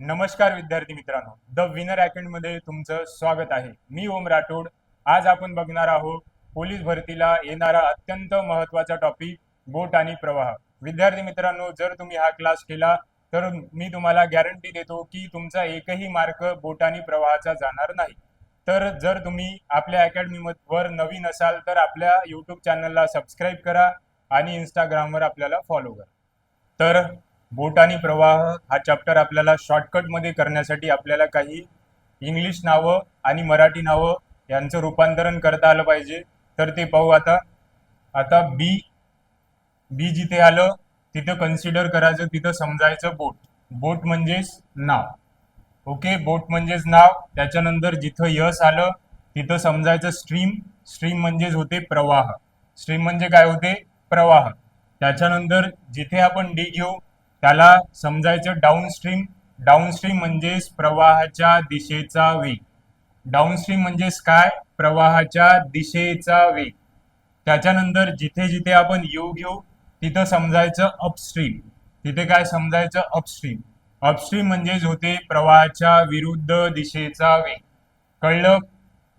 नमस्कार विद्यार्थी मित्रांनो. द विनर अकॅडमी मध्ये तुमचं स्वागत आहे. मी ओम राठोड. आज आपण बघणार आहोत पोलीस भरतीला येणारा अत्यंत महत्त्वाचा टॉपिक बोट आणि प्रवाह. विद्यार्थी मित्रांनो जर तुम्ही हा क्लास केला तर मी तुम्हाला गॅरंटी देतो की तुमचा एकही मार्क बोट आणि प्रवाहाचा जाणार नाही. तर जर तुम्ही आपल्या अकॅडमी वर नवीन असाल तर आपल्या युट्यूब चॅनलला सबस्क्राईब करा आणि इंस्टाग्रामवर आपल्याला फॉलो करा. तर बोट आणि प्रवाह हा चॅप्टर आपल्याला शॉर्टकटमध्ये करण्यासाठी आपल्याला काही इंग्लिश नावं आणि मराठी नावं यांचं रूपांतरण करता आलं पाहिजे. तर ते पाहू आता. आता बी बी जिथे आलं तिथं कन्सिडर करायचं तिथं समजायचं बोट. बोट म्हणजेच नाव. ओके बोट म्हणजेच नाव. त्याच्यानंतर जिथं यस आलं तिथं समजायचं स्ट्रीम स्ट्रीम म्हणजेच होते प्रवाह. स्ट्रीम म्हणजे काय होते? प्रवाह. त्याच्यानंतर जिथे आपण डी घेऊ त्याला समजायचं डाऊनस्ट्रीम डाऊनस्ट्रीम म्हणजेच प्रवाहाच्या दिशेचा वेग. डाऊनस्ट्रीम म्हणजेच काय? प्रवाहाच्या दिशेचा वेग. त्याच्यानंतर जिथे जिथे आपण यू घेऊ तिथं समजायचं अपस्ट्रीम तिथे काय समजायचं? अपस्ट्रीम अपस्ट्रीम म्हणजेच होते प्रवाहाच्या विरुद्ध दिशेचा वेग. कळलं?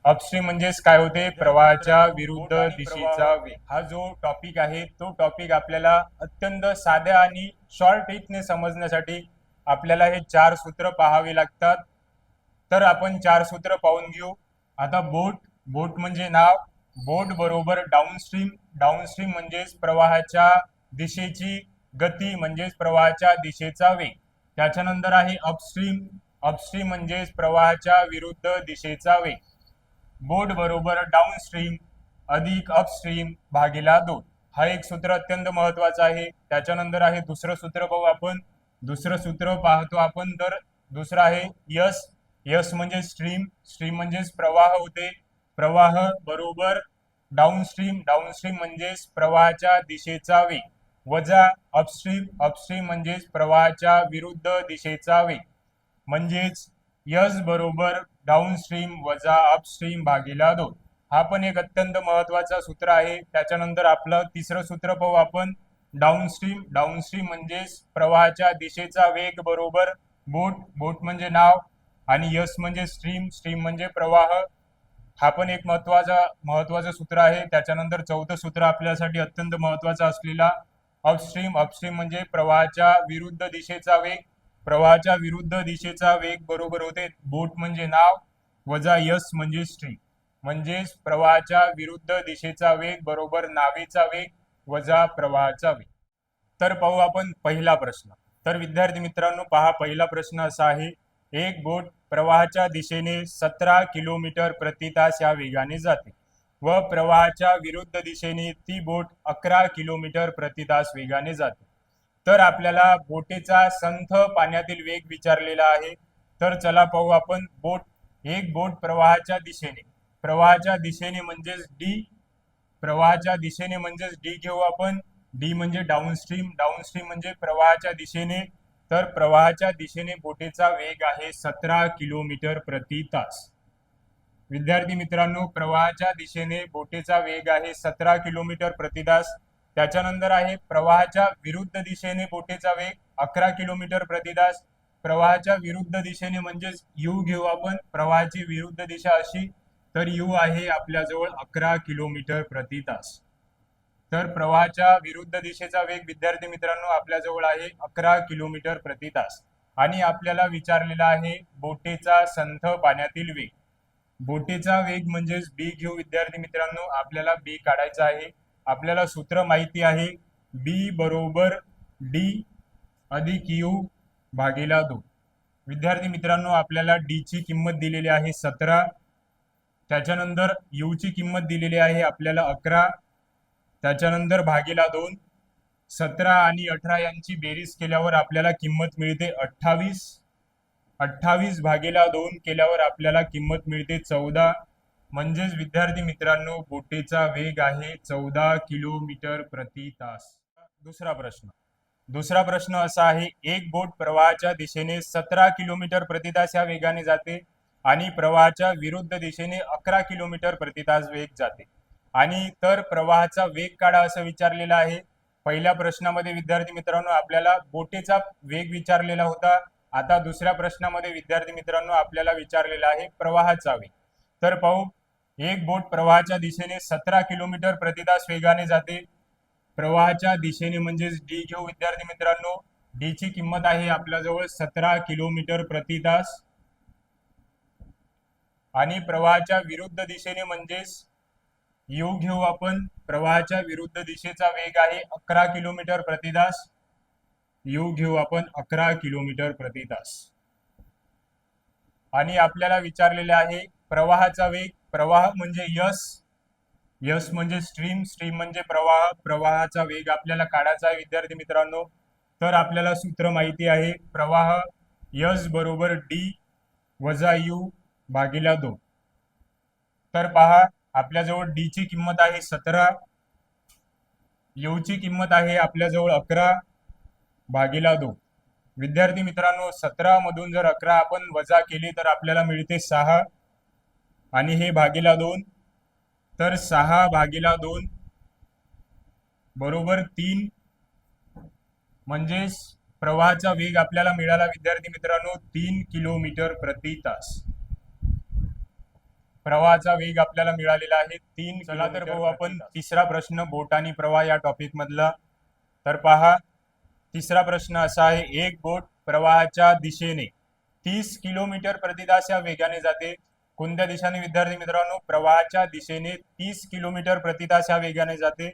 अपस्ट्रीम म्हणजेच काय होते? प्रवाहाच्या विरुद्ध दिशेचा वेग. हा जो टॉपिक आहे तो टॉपिक आपल्याला अत्यंत साध्या आणि शॉर्ट हिटने समजण्यासाठी आपल्याला हे चार सूत्र पाहावे लागतात. तर आपण चार सूत्र पाहून घेऊ. आता बोट बोट म्हणजे नाव. बोट बरोबर डाऊनस्ट्रीम डाऊनस्ट्रीम म्हणजेच प्रवाहाच्या दिशेची गती म्हणजेच प्रवाहाच्या दिशेचा वेग. त्याच्यानंतर आहे अपस्ट्रीम अपस्ट्रीम म्हणजेच प्रवाहाच्या विरुद्ध दिशेचा वेग. बोट बरोबर डाऊनस्ट्रीम अधिक अपस्ट्रीम भागीला दोन. हा एक सूत्र अत्यंत महत्त्वाचा आहे. त्याच्यानंतर आहे दुसरं सूत्र पाहू आपण. दुसरं सूत्र पाहतो आपण तर दुसरं आहे यस. यस म्हणजे स्ट्रीम स्ट्रीम म्हणजेच प्रवाह होते. प्रवाह बरोबर डाऊनस्ट्रीम डाऊनस्ट्रीम म्हणजेच प्रवाहाच्या दिशेचा वेग. वजा अपस्ट्रीम अपस्ट्रीम म्हणजेच प्रवाहाच्या विरुद्ध दिशेचा वेग. म्हणजेच यस बरोबर डाऊनस्ट्रीम वजा अपस्ट्रीम भागीला दोन. हा पण एक अत्यंत महत्त्वाचा सूत्र आहे. त्याच्यानंतर आपलं तिसरं सूत्र पाहू आपण. डाऊनस्ट्रीम डाऊनस्ट्रीम म्हणजेच प्रवाहाच्या दिशेचा वेग बरोबर बोट. बोट म्हणजे नाव आणि यस म्हणजे स्ट्रीम स्ट्रीम म्हणजे प्रवाह. हा पण एक महत्त्वाचा महत्वाचं सूत्र आहे. त्याच्यानंतर चौथं सूत्र आपल्यासाठी अत्यंत महत्त्वाचा असलेला अपस्ट्रीम अपस्ट्रीम म्हणजे प्रवाहाच्या विरुद्ध दिशेचा वेग. प्रवाहाच्या विरुद्ध दिशेचा वेग बरोबर होते. बोट म्हणजे नाव. वजा यस म्हणजे स्ट्रीम म्हणजेच प्रवाहाच्या विरुद्ध दिशेचा वेग बरोबर नावेचा वेग वजा प्रवाहाचा वेग. तर पाहू आपण पहिला प्रश्न. तर विद्यार्थी मित्रांनो पहा पहिला प्रश्न असा आहे. एक बोट प्रवाहाच्या दिशेने सतरा किलोमीटर प्रति तास या वेगाने जाते व प्रवाहाच्या विरुद्ध दिशेने ती बोट अकरा किलोमीटर प्रति तास वेगाने जाते. तर आपल्याला बोटेचा संथ पाण्यातील वेग विचारलेला आहे. तर चला पाहू आपण बोट एक बोट प्रवाहाच्या दिशेने प्रवाहाच्या दिशेने म्हणजेच डी प्रवाहाच्या दिशेने म्हणजेच डी घेऊ आपण. डी म्हणजे डाऊनस्ट्रीम डाऊनस्ट्रीम म्हणजे प्रवाहाच्या दिशेने. तर प्रवाहाच्या दिशेने बोटीचा वेग आहे सतरा किलोमीटर प्रति तास. विद्यार्थी मित्रांनो प्रवाहाच्या दिशेने बोटेचा वेग आहे सतरा किलोमीटर प्रति तास. त्याच्यानंतर आहे प्रवाहाच्या विरुद्ध दिशेने बोटेचा वेग अकरा किलोमीटर प्रति तास. प्रवाहाच्या विरुद्ध दिशेने म्हणजेच यू घेऊ आपण. प्रवाहाची विरुद्ध दिशा अशी तर यू आहे आपल्याजवळ अकरा किलोमीटर प्रति तास. तर प्रवाहाच्या विरुद्ध दिशेचा वेग विद्यार्थी मित्रांनो आपल्याजवळ आहे अकरा किलोमीटर प्रति तास. आणि आपल्याला विचारलेला आहे बोटेचा संथ पाण्यातील वेग. बोटेचा वेग म्हणजेच बी घेऊ विद्यार्थी मित्रांनो आपल्याला बी काढायचा आहे. आपल्याला सूत्र माहिती आहे बी बरोबर डी अधिक यू भागीला दोन विद्यार्थी मित्रांनो आपल्याला डी ची किंमत दिलेली आहे सतरा त्याच्यानंतर यू ची किंमत दिलेली आहे आपल्याला अकरा. त्याच्यानंतर भागीला दोन. सतरा आणि अठरा यांची बेरीज केल्यावर आपल्याला किंमत मिळते अठ्ठावीस. अठ्ठावीस भागीला दोन केल्यावर आपल्याला किंमत मिळते चौदा. म्हणजेच विद्यार्थी मित्रांनो बोटेचा वेग आहे चौदा किलोमीटर प्रति तास. दुसरा प्रश्न. दुसरा प्रश्न असा आहे एक बोट प्रवाहाच्या दिशेने सतरा किलोमीटर प्रति तास या वेगाने जाते. आणि प्रवाहाच्या विरुद्ध दिशेने अकरा किलोमीटर प्रतितास वेग जाते. आणि तर प्रवाहाचा वेग काढा असं विचारलेलं आहे. पहिल्या प्रश्नामध्ये विद्यार्थी मित्रांनो आपल्याला बोटीचा वेग विचारलेला होता. आता दुसऱ्या प्रश्नामध्ये विद्यार्थी मित्रांनो आपल्याला विचारलेला आहे प्रवाहाचा वेग. तर पाहू एक बोट प्रवाहाच्या दिशेने सतरा किलोमीटर प्रतितास वेगाने जाते. प्रवाहाच्या दिशेने म्हणजेच डी घेऊ विद्यार्थी मित्रांनो. डी ची किंमत आहे आपल्याजवळ सतरा किलोमीटर प्रतितास आणि प्रवाहाच्या विरुद्ध दिशेने म्हणजेच यू घेऊ आपण. प्रवाहाच्या विरुद्ध दिशेचा वेग आहे अकरा किलोमीटर प्रतितास येऊ यू घेऊ आपण अकरा किलोमीटर प्रतितास आणि आपल्याला विचारलेले आहे प्रवाहाचा वेग प्रवाह म्हणजे यस. यस म्हणजे स्ट्रीम स्ट्रीम म्हणजे प्रवाह प्रवाहाचा वेग आपल्याला काढायचा आहे विद्यार्थी मित्रांनो. तर आपल्याला सूत्र माहिती आहे प्रवाह यस बरोबर डी वजा यू भागीला दोन. तर पहा आपल्याजवळ डी ची किंमत आहे सतरा. यू ची किंमत आहे आपल्याजवळ अकरा. भागीला दोन. विद्यार्थी मित्रांनो सतरा मधून जर अकरा आपण वजा केली तर आपल्याला मिळते सहा. आणि हे भागीला दोन. तर सहा भागीला दोन बरोबर तीन. म्हणजेच प्रवाहाचा वेग आपल्याला मिळाला विद्यार्थी मित्रांनो तीन किलोमीटर प्रति तास. प्रवाहाचा वेग आपल्याला मिळालेला आहे. तीन चला तर भाऊ आपण तिसरा प्रश्न बोट आणि प्रवाह या टॉपिक मधला. तर पहा तिसरा प्रश्न असा आहे एक बोट प्रवाहाच्या दिशेने तीस किलोमीटर प्रति तास या वेगाने जाते. कोणत्या दिशेने? विद्यार्थी मित्रांनो प्रवाहाच्या दिशेने तीस किलोमीटर प्रति तास या वेगाने जाते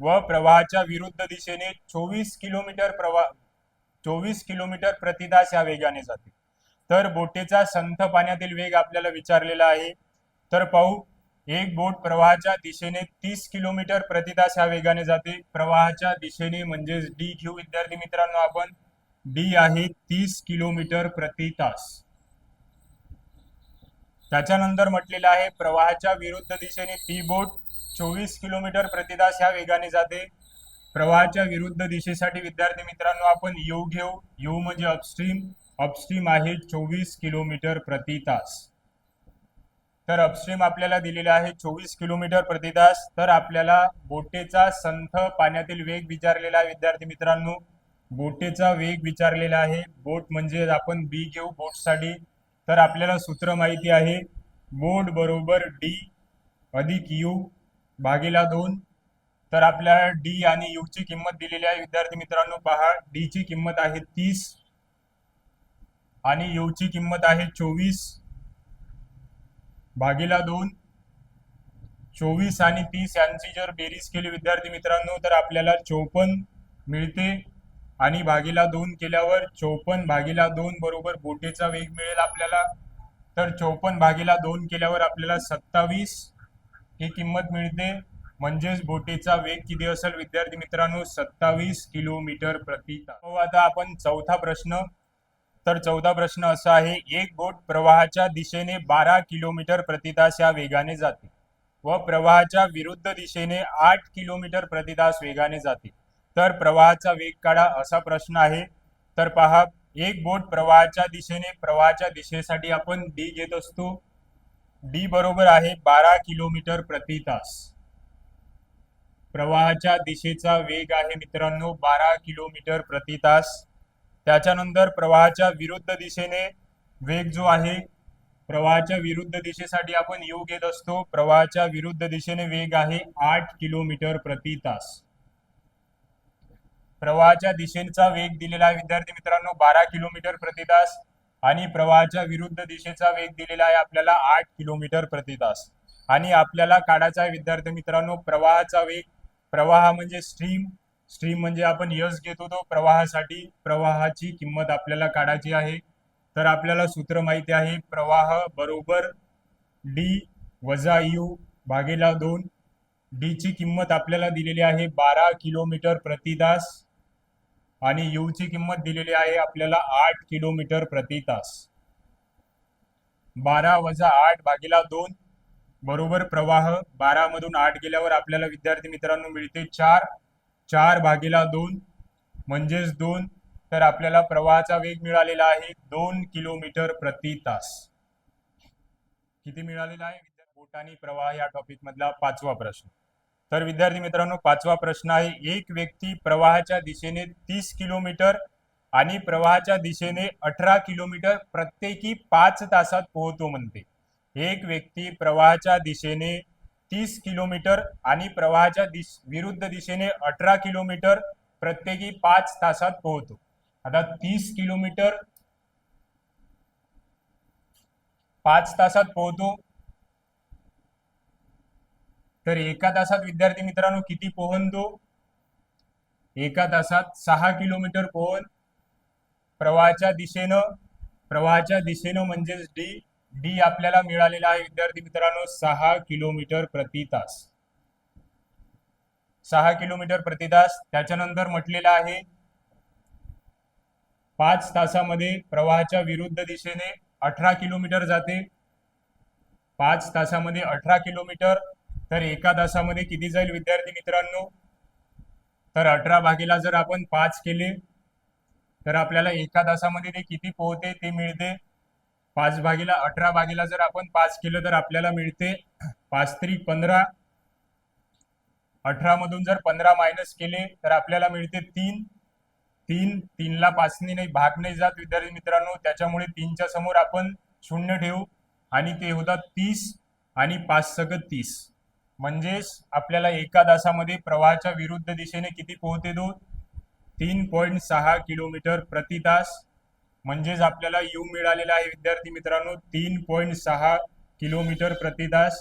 व प्रवाहाच्या विरुद्ध दिशेने चोवीस किलोमीटर प्रवाह चोवीस किलोमीटर प्रति तास या वेगाने जाते. तर बोटीचा संथ पाण्यातील वेग आपल्याला विचारलेला आहे. तर पाहू एक बोट प्रवाहाच्या दिशेने तीस किलोमीटर प्रतितास ह्या वेगाने जाते. प्रवाहाच्या दिशेने म्हणजेच डी घेऊ विद्यार्थी मित्रांनो आपण डी आहे तीस किलोमीटर प्रति तास त्याच्यानंतर म्हटलेलं आहे प्रवाहाच्या विरुद्ध दिशेने ती बोट चोवीस किलोमीटर प्रतितास ह्या वेगाने जाते. प्रवाहाच्या विरुद्ध दिशेसाठी विद्यार्थी मित्रांनो आपण यू घेऊ. यू म्हणजे अपस्ट्रीम अपस्ट्रीम आहे चोवीस किलोमीटर प्रति तास तर अपस्ट्रीम आपल्याला दिलेला आहे चोवीस किलोमीटर प्रतितास तर आपल्याला बोटेचा संथ पाण्यातील वेग विचारलेला आहे विद्यार्थी मित्रांनो. बोटेचा वेग विचारलेला आहे. बोट म्हणजे आपण बी घेऊ बोटसाठी. तर आपल्याला सूत्र माहिती आहे. बोट बरोबर डी अधिक यू भागीला दोन. तर आपल्याला डी आणि यू ची किंमत दिलेली आहे विद्यार्थी मित्रांनो पहा. डी ची किंमत आहे तीस आणि यू ची किंमत आहे चोवीस. भागीला दोन चोवीस आणि तीस यांची जर बेरीज केली विद्यार्थी मित्रांनो तर आपल्याला चौपन्न मिळते. आणि भागीला दोन केल्यावर चोपन्न भागीला दोन बरोबर बोटेचा वेग मिळेल आपल्याला. तर चोपन्न भागीला दोन केल्यावर आपल्याला सत्तावीस ही किंमत मिळते. म्हणजेच बोटेचा वेग किती असेल विद्यार्थी मित्रांनो सत्तावीस किलोमीटर प्रति तास. आता आपण चौथा प्रश्न तर चौदा प्रश्न असा आहे एक बोट प्रवाहाच्या दिशेने बारा किलोमीटर प्रतितास या वेगाने जाते व प्रवाहाच्या विरुद्ध दिशेने आठ किलोमीटर प्रतितास वेगाने जाते. तर प्रवाहाचा वेग काढा असा प्रश्न आहे. तर पहा एक बोट प्रवाहाच्या दिशेने प्रवाहाच्या दिशेसाठी आपण डी घेत असतो. डी बरोबर आहे बारा किलोमीटर प्रति तास प्रवाहाच्या दिशेचा वेग आहे मित्रांनो बारा किलोमीटर प्रति तास त्याच्यानंतर प्रवाहाच्या विरुद्ध दिशेने वेग जो आहे प्रवाहाच्या विरुद्ध दिशेसाठी आपण यू घेत असतो. प्रवाहाच्या विरुद्ध दिशेने वेग आहे आठ किलोमीटर प्रति तास. प्रवाहाच्या दिशेचा वेग दिलेला आहे विद्यार्थी मित्रांनो बारा किलोमीटर प्रति तास आणि प्रवाहाच्या विरुद्ध दिशेचा वेग दिलेला आहे आपल्याला आठ किलोमीटर प्रति तास. आणि आपल्याला काढायचा आहे विद्यार्थी मित्रांनो प्रवाहाचा वेग प्रवाह म्हणजे स्ट्रीम स्ट्रीम म्हणजे आपण यस घेतो तो प्रवाहासाठी प्रवाहाची किंमत आपल्याला काढायची आहे. तर आपल्याला सूत्र माहिती आहे प्रवाह बरोबर डी वजा यू भागेला दोन. डी ची किंमत आपल्याला दिलेली आहे बारा किलोमीटर प्रति तास आणि यू ची किंमत दिलेली आहे आपल्याला आठ किलोमीटर प्रति तास. बारा वजा आठ भागेला दोन बरोबर प्रवाह बारा मधून आठ गेल्यावर आपल्याला विद्यार्थी मित्रांनो मिळते चार. चार भागीला दोन म्हणजेच दोन तर आपल्याला प्रवाहाचा वेग मिळालेला आहे दोन किलोमीटर प्रति तास. किती मिळालेला आहे? बोटानी प्रवाह या टॉपिक मधला पाचवा प्रश्न. तर विद्यार्थी मित्रांनो पाचवा प्रश्न आहे एक व्यक्ती प्रवाहाच्या दिशेने तीस किलोमीटर आणि प्रवाहाच्या दिशेने अठरा किलोमीटर प्रत्येकी पाच तासात पोहतो म्हणते. एक व्यक्ती प्रवाहाच्या दिशेने तीस किलोमीटर आणि प्रवाहाच्या दिश विरुद्ध दिशेने अठरा किलोमीटर प्रत्येकी पाच तासात पोहतो आता तीस किलोमीटर पाच तासात पोहतो तर एका तासात विद्यार्थी मित्रांनो किती पोहतो एका तासात सहा किलोमीटर पोहन प्रवाहाच्या दिशेनं प्रवाहाच्या दिशेनं म्हणजेच डी डी आपल्याला मिळालेला आहे. विद्यार्थी मित्रांनो सहा किलोमीटर प्रति तास. सहा किलोमीटर प्रति तास. त्याच्यानंतर म्हटलेलं आहे पाच तासामध्ये प्रवाहाच्या विरुद्ध दिशेने अठरा किलोमीटर जाते. पाच तासामध्ये अठरा किलोमीटर. तर एका तासामध्ये किती जाईल विद्यार्थी मित्रांनो? तर अठरा भागीला जर आपण पाच केले तर आपल्याला एका तासामध्ये ते किती पोहते ते मिळते. पाच भागीला अठरा भागीला जर आपण पाच केलं तर आपल्याला मिळते पाच तरी पंधरा. अठरा मधून जर पंधरा मायनस केले तर आपल्याला मिळते तीन. तीन तीनला पाचने नाही भाग नाही जात विद्यार्थी मित्रांनो. त्याच्यामुळे तीनच्या समोर आपण शून्य ठेवू आणि ते होतात तीस आणि पाच सगत तीस. म्हणजेच आपल्याला एका तासामध्ये प्रवाहाच्या विरुद्ध दिशेने किती पोहते दोन तीन पॉईंट सहा किलोमीटर प्रति तास. म्हणजेच आपल्याला यू मिळालेला आहे विद्यार्थी मित्रांनो तीन पॉईंट सहा किलोमीटर प्रतितास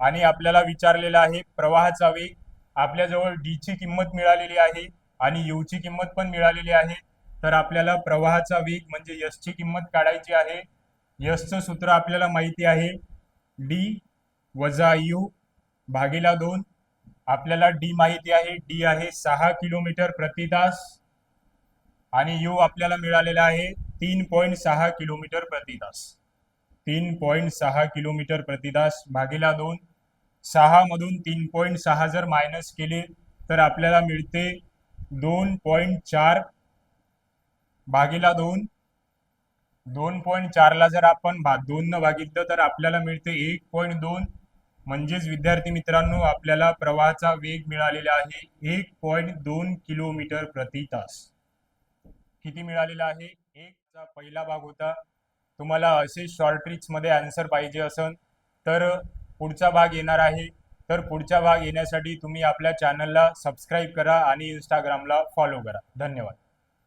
आणि आपल्याला विचारलेला आहे प्रवाहाचा वेग. आपल्याजवळ डी ची किंमत मिळालेली आहे आणि यू ची किंमत पण मिळालेली आहे. तर आपल्याला प्रवाहाचा वेग म्हणजे यशची किंमत काढायची आहे. यशचं सूत्र आपल्याला माहिती आहे. डी वजा यू भागीला दोन. आपल्याला डी माहिती आहे. डी आहे सहा किलोमीटर प्रति तास. आणि यू आपल्याला मिळालेला आहे तीन पॉईंट सहा किलोमीटर प्रति तास. तीन पॉईंट सहा किलोमीटर प्रति तास भागीला दोन. सहामधून तीन पॉईंट सहा जर मायनस केले तर आपल्याला मिळते दोन पॉईंट चार भागीला दोन. दोन पॉईंट चारला जर आपण भा दोननं भागितलं तर आपल्याला मिळते एक पॉईंट दोन. म्हणजेच विद्यार्थी मित्रांनो आपल्याला प्रवाहाचा वेग मिळालेला आहे एक पॉईंट दोन किलोमीटर प्रति तास. किती मिळालेला आहे? एक चा पहिला भाग होता. तुम्हाला असे शॉर्ट ट्रिक्समध्ये आन्सर पाहिजे असेल तर पुढचा भाग येणार आहे. तर पुढचा भाग येण्यासाठी तुम्ही आपल्या चॅनलला सबस्क्राईब करा आणि इंस्टाग्रामला फॉलो करा. धन्यवाद.